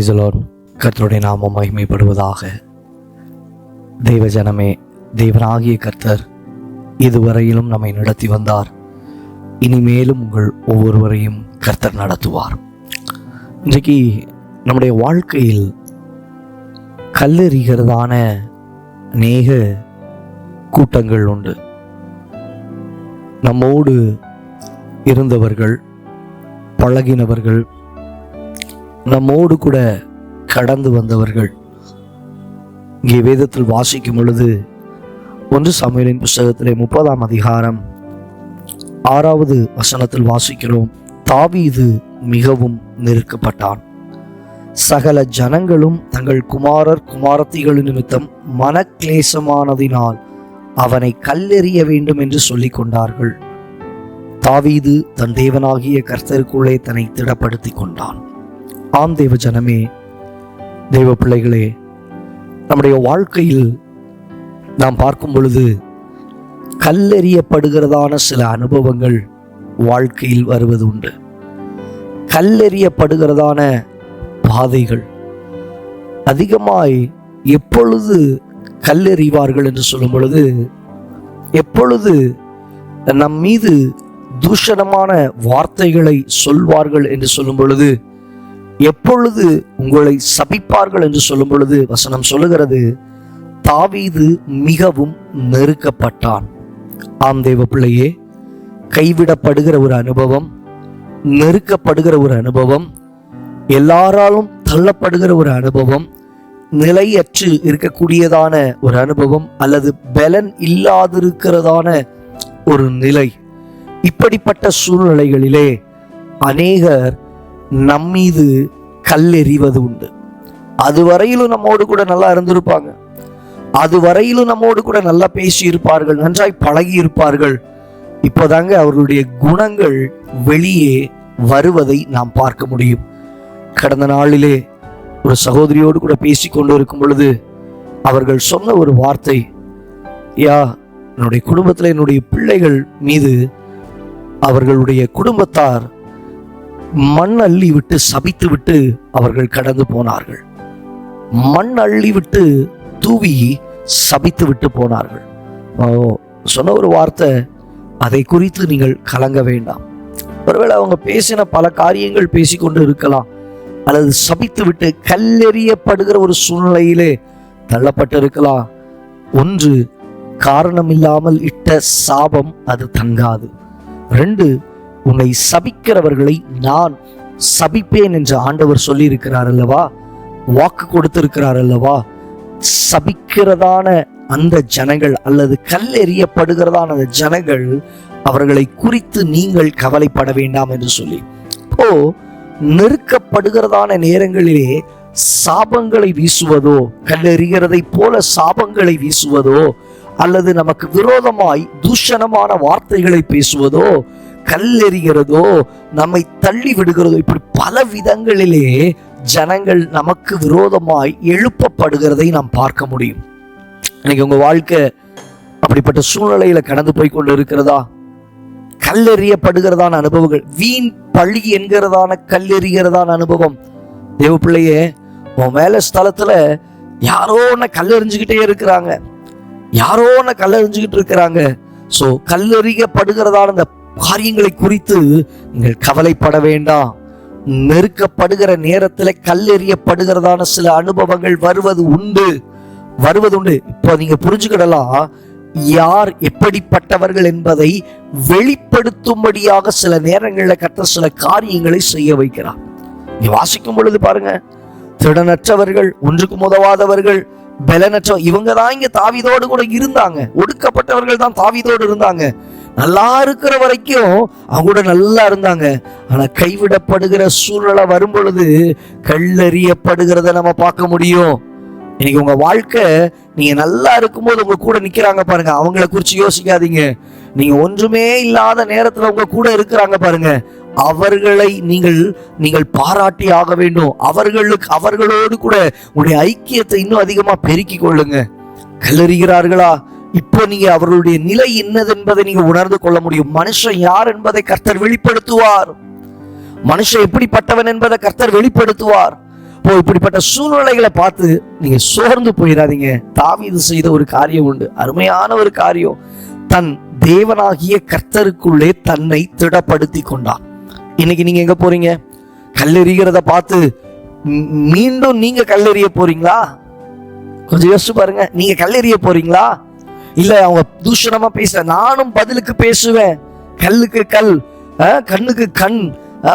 பிரைசலோன் கர்த்தருடைய நாமம் மகிமைப்படுவதாக. தெய்வ ஜனமே தேவனாகிய கர்த்தர் இதுவரையிலும் நம்மை நடத்தி வந்தார். இனிமேலும் உங்கள் ஒவ்வொருவரையும் கர்த்தர் நடத்துவார். இன்றைக்கு நம்முடைய வாழ்க்கையில் கல்லெறிகிறதான அநேக கூட்டங்கள் உண்டு. நம்மோடு இருந்தவர்கள் பழகினவர்கள் நம்மோடு கூட கடந்து வந்தவர்கள். இங்கே வேதத்தில் வாசிக்கும் பொழுது ஒன்று சமையலின் புஸ்தகத்திலே முப்பதாம் அதிகாரம் ஆறாவது வசனத்தில் வாசிக்கிறோம் தாவீது மிகவும் நெருக்கப்பட்டான். சகல ஜனங்களும் தங்கள் குமாரர் குமாரத்திகள் நிமித்தம் மனக்லேசமானதினால் அவனை கல்லெறிய வேண்டும் என்று சொல்லிக் கொண்டார்கள். தாவீது தன் தேவனாகிய கர்த்தருக்குள்ளே தன்னை திடப்படுத்திக் கொண்டான். ஆம் தெய்வ ஜனமே தெய்வ பிள்ளைகளே நம்முடைய வாழ்க்கையில் நாம் பார்க்கும் பொழுது கல்லெறியப்படுகிறதான சில அனுபவங்கள் வாழ்க்கையில் வருவது உண்டு. கல்லெறியப்படுகிறதான பாதைகள் அதிகமாய் எப்பொழுது கல்லெறிவார்கள் என்று சொல்லும் பொழுது எப்பொழுது நம் மீது தூஷணமான வார்த்தைகளை சொல்வார்கள் என்று சொல்லும் பொழுது எப்பொழுது உங்களை சபிப்பார்கள் என்று சொல்லும் பொழுது வசனம் சொல்லுகிறது தாவீது மிகவும் நெருக்கப்பட்டான். ஆம் தேவ பிள்ளையே கைவிடப்படுகிற ஒரு அனுபவம் நெருக்கப்படுகிற ஒரு அனுபவம் எல்லாராலும் தள்ளப்படுகிற ஒரு அனுபவம் நிலையற்று இருக்கக்கூடியதான ஒரு அனுபவம் அல்லது பலன் இல்லாதிருக்கிறதான ஒரு நிலை. இப்படிப்பட்ட சூழ்நிலைகளிலே அநேகர் நம்மீது கல்லெறிவது உண்டு. அதுவரையிலும் நம்மோடு கூட நல்லா இருந்திருப்பாங்க. அதுவரையிலும் நம்மோடு கூட நல்லா பேசி இருப்பார்கள் நன்றாய் பழகி இருப்பார்கள் இப்போதாங்க அவர்களுடைய குணங்கள் வெளியே வருவதை நாம் பார்க்க முடியும். கடந்த நாளிலே ஒரு சகோதரியோடு கூட பேசி கொண்டு இருக்கும் பொழுது அவர்கள் சொன்ன ஒரு வார்த்தை யா என்னுடைய குடும்பத்தில் என்னுடைய பிள்ளைகள் மீது அவர்களுடைய குடும்பத்தார் மண் அள்ளி விட்டு சபித்து விட்டு அவர்கள் கடந்து போனார்கள். மண் அள்ளி விட்டு தூவி சபித்து விட்டு போனார்கள் சொன்ன ஒரு வார்த்தை அதை குறித்து நீங்கள் கலங்க வேண்டாம். ஒருவேளை அவங்க பேசின பல காரியங்கள் பேசிக்கொண்டு இருக்கலாம். அல்லது சபித்து விட்டு கல்லெறியப்படுகிற ஒரு சூழ்நிலையிலே தள்ளப்பட்டு இருக்கலாம். ஒன்று காரணம் இல்லாமல் இட்ட சாபம் அது தங்காது. ரெண்டு உன்னை சபிக்கிறவர்களை நான் சபிப்பேன் என்று ஆண்டவர் சொல்லியிருக்கிறார் அல்லவா? வாக்கு கொடுத்திருக்கிறார் அல்லவா? சபிக்கிறதான அந்த ஜனங்கள் அல்லது கல்லெறியப்படுகிறதான அந்த ஜனங்கள் அவர்களை குறித்து நீங்கள் கவலைப்பட வேண்டாம் என்று சொல்லி. இப்போ நெருக்கப்படுகிறதான நேரங்களிலே சாபங்களை வீசுவதோ கல்லெறிகிறதை போல சாபங்களை வீசுவதோ அல்லது நமக்கு விரோதமாய் தூஷணமான வார்த்தைகளை பேசுவதோ கல்லெறிகிறதோ நம்மை தள்ளி விடுகிறதோ இப்படி பல விதங்களிலே ஜனங்கள் நமக்கு விரோதமாய் எழுப்பப்படுகிறதை நாம் பார்க்க முடியும். இன்னைக்கு உங்க வாழ்க்கை அப்படிப்பட்ட சூழ்நிலையில கடந்து போய் கொண்டு இருக்கிறதா கல்லெறியப்படுகிறதான அனுபவங்கள் வீண் பழி என்கிறதான கல்லெறிகிறதான அனுபவம். தேவ பிள்ளையே உன் வேலை ஸ்தலத்துல யாரோ ஒன்ன கல்லெறிஞ்சுக்கிட்டே இருக்கிறாங்க. யாரோ ஒன்ன கல்லெறிஞ்சுக்கிட்டு இருக்கிறாங்க. சோ கல்லெறியப்படுகிறதான அந்த காரியங்களை குறித்து நீங்கள் கவலைப்பட வேண்டாம். நெருக்கப்படுகிற நேரத்துல கல்லெறியப்படுகிறதான சில அனுபவங்கள் வருவது உண்டு. வருவது உண்டு. இப்போ நீங்க புரிஞ்சுக்கிடலாம் யார் எப்படிப்பட்டவர்கள் என்பதை வெளிப்படுத்தும்படியாக சில நேரங்களில் கத்த சில காரியங்களை செய்ய வைக்கிறார். நீ வாசிக்கும் பொழுது பாருங்க திடனற்றவர்கள் ஒன்றுக்கும் உதவாதவர்கள் பலனற்ற இவங்க தான் இங்க தாவிதோடு கூட இருந்தாங்க. ஒடுக்கப்பட்டவர்கள் தான் தாவிதோடு இருந்தாங்க. நல்லா இருக்கிற வரைக்கும் அவங்க கூட நல்லா இருந்தாங்க. ஆனால் கைவிடப்படுகிற சூழ்நிலை வரும் பொழுது கல்லறியப்படுகிறத நம்ம பார்க்க முடியும். இன்னைக்கு உங்க வாழ்க்கை நீங்க நல்லா இருக்கும்போது உங்க கூட நிக்கிறாங்க பாருங்க. அவங்கள குறித்து யோசிக்காதீங்க. நீங்க ஒன்றுமே இல்லாத நேரத்துல உங்க கூட இருக்கிறாங்க பாருங்க. அவர்களை நீங்கள் நீங்கள் பாராட்டி ஆக வேண்டும். அவர்களுக்கு அவர்களோடு கூட உங்களுடைய ஐக்கியத்தை இன்னும் அதிகமா பெருக்கிக் கொள்ளுங்க. கல்லறிகிறார்களா? இப்போ நீங்க அவர்களுடைய நிலை என்னது என்பதை நீங்க உணர்ந்து கொள்ள முடியும். மனுஷன் யார் என்பதை கர்த்தர் வெளிப்படுத்துவார். மனுஷன் எப்படிப்பட்டவன் என்பதை கர்த்தர் வெளிப்படுத்துவார். இப்போ இப்படிப்பட்ட சூழ்நிலைகளை பார்த்து நீங்க சோர்ந்து போயிடாதீங்க. தாவிது செய்த ஒரு காரியம் உண்டு. அருமையான ஒரு காரியம். தன் தேவனாகிய கர்த்தருக்குள்ளே தன்னை திடப்படுத்தி கொண்டான். இன்னைக்கு நீங்க எங்க போறீங்க? கல்லெறிகிறத பார்த்து மீண்டும் நீங்க கல்லெறிய போறீங்களா? கொஞ்சம் யோசிச்சு பாருங்க. நீங்க கல்லெறிய போறீங்களா? இல்ல அவங்க தூஷணமா பேச நானும் பதிலுக்கு பேசுவேன். கல்லுக்கு கல் கண்ணுக்கு கண்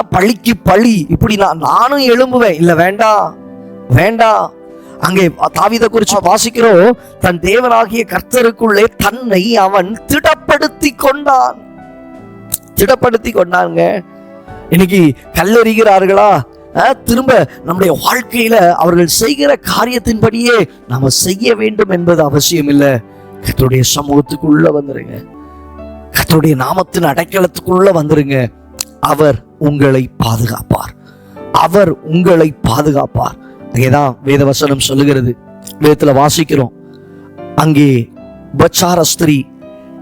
பழிக்கு பழி. இப்படி நான் நானும் எழும்புவேன். இல்ல வேண்டாம் வேண்டாம். அங்கே தாவித குறிச்சு வாசிக்கிறோம். தன் தேவனாகிய கர்த்தருக்குள்ளே தன்னை அவன் திடப்படுத்தி கொண்டான். திடப்படுத்தி கொண்டாங்க. இன்னைக்கு கல்லெறிகிறார்களா? திரும்ப நம்முடைய வாழ்க்கையில அவர்கள் செய்கிற காரியத்தின்படியே நாம செய்ய வேண்டும் என்பது அவசியம் இல்லை கர்த்தருடைய சமூகத்துக்குள்ள வந்துருங்க. கர்த்தருடைய நாமத்தின் அடைக்கலத்துக்குள்ள வந்துருங்க. அவர் உங்களை பாதுகாப்பார். அவர் உங்களை பாதுகாப்பார். அங்கேதான் வேதவசனம் சொல்லுகிறது. வேதத்துல வாசிக்கிறோம். அங்கே உபச்சார ஸ்திரீ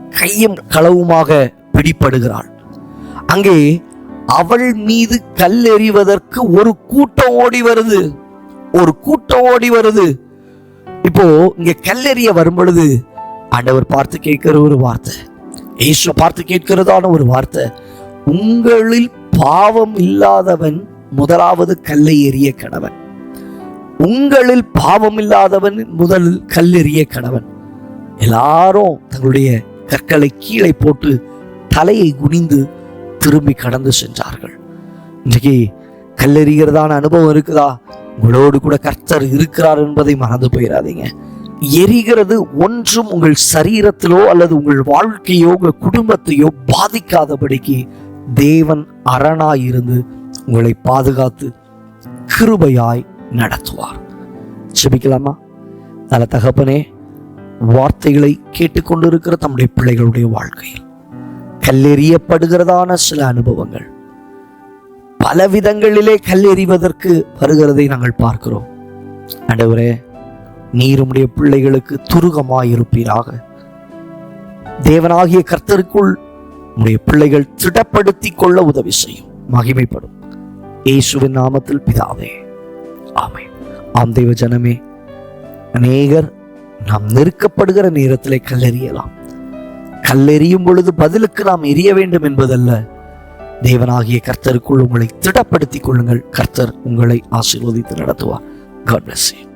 கையும் களவுமாக பிடிப்படுகிறாள் அங்கே அவள் மீது கல் எறிவதற்கு ஒரு கூட்டம் ஓடி வருது. ஒரு கூட்டம் ஓடி வருது. இப்போ இங்க கல்லெறிய வரும் பொழுது ஆண்டவர் பார்த்து கேட்கிற ஒரு வார்த்தை. இயேசு பார்த்து கேட்கிறதான ஒரு வார்த்தை. உங்களில் பாவம் இல்லாதவன் முதலாவது கல்லை எறிய கணவன். உங்களில் பாவம் இல்லாதவன் முதல் கல்லெறிய கணவன். எல்லாரும் தங்களுடைய கற்களை கீழே போட்டு தலையை குனிந்து திரும்பி கடந்து சென்றார்கள். இன்றைக்கு கல்லெறிகிறதான அனுபவம் இருக்குதா? உங்களோடு கூட கர்த்தர் இருக்கிறார் என்பதை மறந்து போயிடாதீங்க. எரிகிறது ஒன்றும் உங்கள் சரீரத்திலோ அல்லது உங்கள் வாழ்க்கையோ உங்கள் குடும்பத்தையோ பாதிக்காதபடிக்கு தேவன் அரணாயிருந்து உங்களை பாதுகாத்து கிருபையாய் நடத்துவார். செபிக்கலாமா நல்ல தகப்பனே வார்த்தைகளை கேட்டுக்கொண்டிருக்கிற தம்முடைய பிள்ளைகளுடைய வாழ்க்கையில் கல்லெறியப்படுகிறதான சில அனுபவங்கள். பல விதங்களிலே கல்லெறிவதற்கு வருகிறதை நாங்கள் பார்க்கிறோம். ஆண்டவரே நீர் உம்முடைய பிள்ளைகளுக்கு துருகமாயிருப்பீராக. தேவனாகிய கர்த்தருக்குள் உம்முடைய பிள்ளைகள் திடப்படுத்தி கொள்ள உதவி செய்யும். மகிமைப்படும். இயேசுவின் நாமத்தில் பிதாவே. ஆமை ஆம் தெய்வ ஜனமே அநேகர் நாம் நெருக்கப்படுகிற நேரத்திலே கல்லெறியலாம். கல்லெறியும் பொழுது பதிலுக்கு நாம் எரிய வேண்டும் என்பதல்ல. தேவனாகிய கர்த்தருக்குள் உங்களை திடப்படுத்திக் கொள்ளுங்கள். கர்த்தர் உங்களை ஆசீர்வதித்து நடத்துவார். God bless you